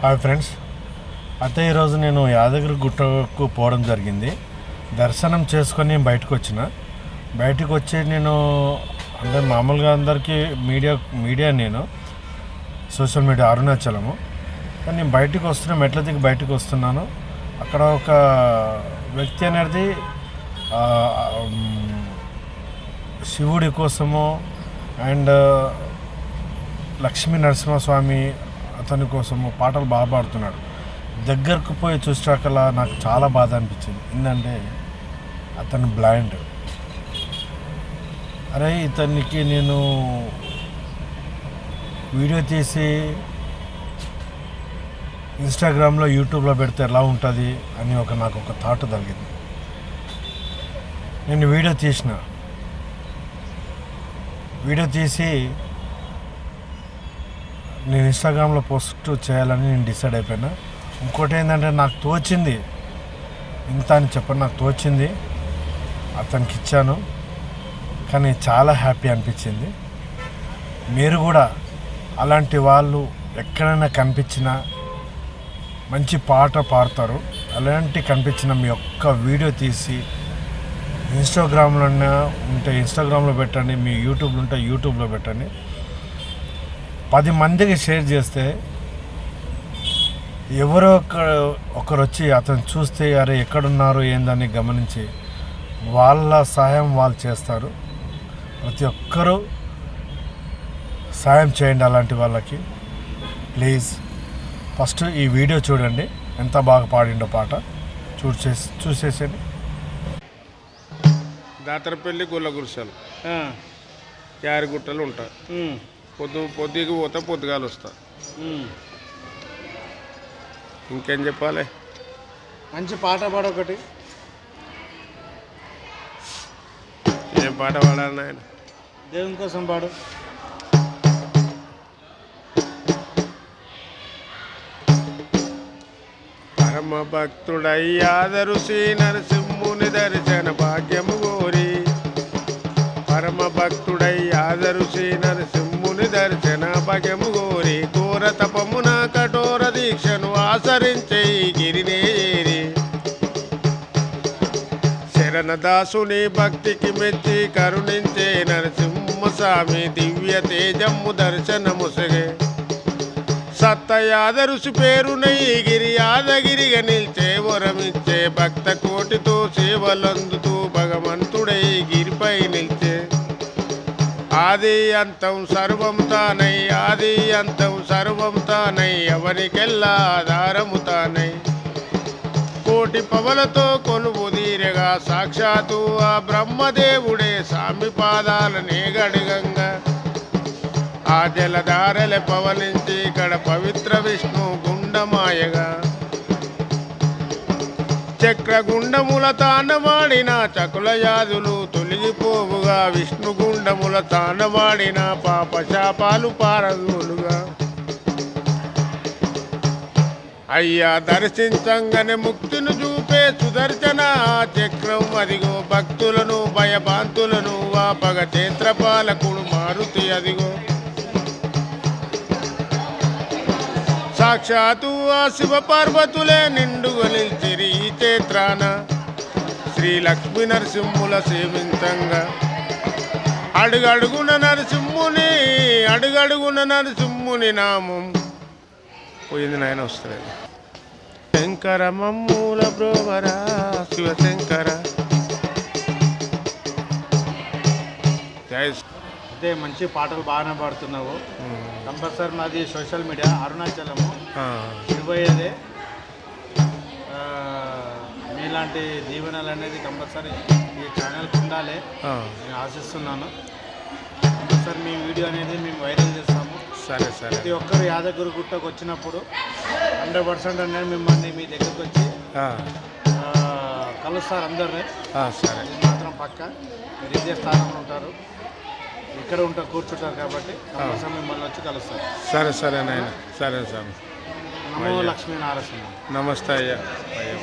Hi friends. అయితే ఈరోజు నేను యాదగిరి గుట్టకు పోవడం జరిగింది. దర్శనం చేసుకొని బయటకు వచ్చిన. బయటకు వచ్చి నేను అంటే మామూలుగా అందరికీ మీడియా మీడియా నేను సోషల్ మీడియా అరుణాచలము. కానీ నేను బయటకు వస్తున్న మెట్ల దిగి బయటకు వస్తున్నాను. అక్కడ ఒక వ్యక్తి అనేది శివుడి కోసము అండ్ లక్ష్మీ నరసింహస్వామి అతని కోసము పాటలు బాగా పాడుతున్నాడు. దగ్గరకు పోయి చూసాకలా నాకు చాలా బాధ అనిపించింది. ఏంటంటే అతను బ్లైండ్. అరే ఇతనికి నేను వీడియో తీసి ఇన్స్టాగ్రామ్లో యూట్యూబ్లో పెడితే ఎలా ఉంటుంది అని ఒక నాకు ఒక థాట్ తగిలింది నేను వీడియో తీసిన. వీడియో తీసి నేను ఇన్స్టాగ్రామ్లో పోస్ట్ చేయాలని నేను డిసైడ్ అయిపోయినా. ఇంకోటి ఏంటంటే నాకు తోచింది. ఇంత అని చెప్పండి నాకు తోచింది. అతనికి ఇచ్చాను. కానీ చాలా హ్యాపీ అనిపించింది. మీరు కూడా అలాంటి వాళ్ళు ఎక్కడైనా కనిపించినా మంచి పాట పాడతారు. అలాంటి కనిపించిన మీ ఒక్క వీడియో తీసి ఇన్స్టాగ్రామ్లో ఉంటే ఇన్స్టాగ్రామ్లో పెట్టండి మీ యూట్యూబ్లో ఉంటే యూట్యూబ్లో పెట్టండి. పది మందికి షేర్ చేస్తే ఎవరో ఒక ఒకరు వచ్చి అతను చూస్తే అరే ఎక్కడున్నారు? ఏందని గమనించి వాళ్ళ సహాయం వాళ్ళు చేస్తారు. ప్రతి ఒక్కరూ సాయం చేయండి అలాంటి వాళ్ళకి. ప్లీజ్ ఫస్ట్ ఈ వీడియో చూడండి. ఎంత బాగా పాడిండో పాట. చూసేసి చూసేసేయండి. దాతరపల్లి గుల్ల గురిసెలు యారిగుట్టలు ఉంటాయి. పొద్దు పొద్దుకి పోతే పొద్దుగాలు వస్తా. ఇంకేం చెప్పాలి? మంచి పాట పాడ ఒకటి ఏం పాట పాడాలి ఆయన దేవుని కోసం పాడు. పరమ భక్తుడయ్యాదరు శ్రీ నరసింహుని దర్శన భాగ్యము పరమ భక్తుడయ్యాదరు శ్రీ నరసింహుని దర్శన భగము గోరి ఘోర తపమున కఠోర దీక్షను ఆచరించే గిరినేరి. శరణదాసుని భక్తికి మెచ్చి కరుణించే నరసింహస్వామి దివ్య తేజమ్ము దర్శనముసగే సత్తయాదరుసు పేరునై గిరి యాదగిరిగా నిల్చే వరమిచ్చే భక్త కోటితో సేవలందుతూ భగవంతుడై గిరిపై నిల్చే ఆది అంతం సర్వం తానై ఆది అంతం సర్వం తానై ఎవరికెల్లా ఆధారము తానై. కోటి పవలతో కొలువు సాక్షాత్తు ఆ బ్రహ్మదేవుడే స్వామి పాదాలనే గడిగంగా. ఆ జలధారల పవలించి ఇక్కడ పవిత్ర విష్ణు గుండమాయగా. చక్రగుండముల తానవాడిన చకుల యాదులు తొలగిపోవుగా. విష్ణు గుండముల తాండమాడిన పాప శాపాలు పారదోలుగా. అయ్యా దర్శించంగానే ముక్తిని చూపే సుదర్శన. చక్రం అదిగో భక్తులను భయభాంతులను వాపగ చేత్రపాలకుడు మారుతి అదిగో. సాక్షాత్తు ఆ శివ పార్వతులే నిండు గొలిచిరి ఈ చేత్రాన శ్రీ లక్ష్మీ నరసింహుల సేవించంగా. అడుగడుగున నరసింహుని అడుగడుగున నరసింహుని నామం. పోయింది నాయన వస్తుంది శంకర మమ్మూల బ్రోవరా శివశంకర. జై అయితే మంచి పాటలు బాగానే పాడుతున్నావు. కంపల్సరీ మాది సోషల్ మీడియా అరుణాచలము. ఆ, ఇవ్వయేదే. మీలాంటి దీవెనలు అనేది కంపల్సరీ ఈ ఛానల్కి ఉండాలి. నేను ఆశిస్తున్నాను. కంపల్సరీ మీ వీడియో అనేది మేము వైరల్ చేస్తాము. సరే సరే. ప్రతి ఒక్కరు యాదగిరి గుట్టకు వచ్చినప్పుడు హండ్రెడ్ పర్సెంట్ అనేది మిమ్మల్ని మీ దగ్గరకు వచ్చి కలుస్తారు అందరినీ. సరే. మాత్రం పక్క. మీరు ఇదే స్థానంలో ఉంటారు. ఇక్కడ ఉంటారు కూర్చుంటారు కాబట్టి కంపల్సరీ మిమ్మల్ని వచ్చి కలుస్తారు సరే సరే నాయన. సరే సార్. నమో లక్ష్మీ నారసింహ. నమస్తే అయ్యా. అయ్యా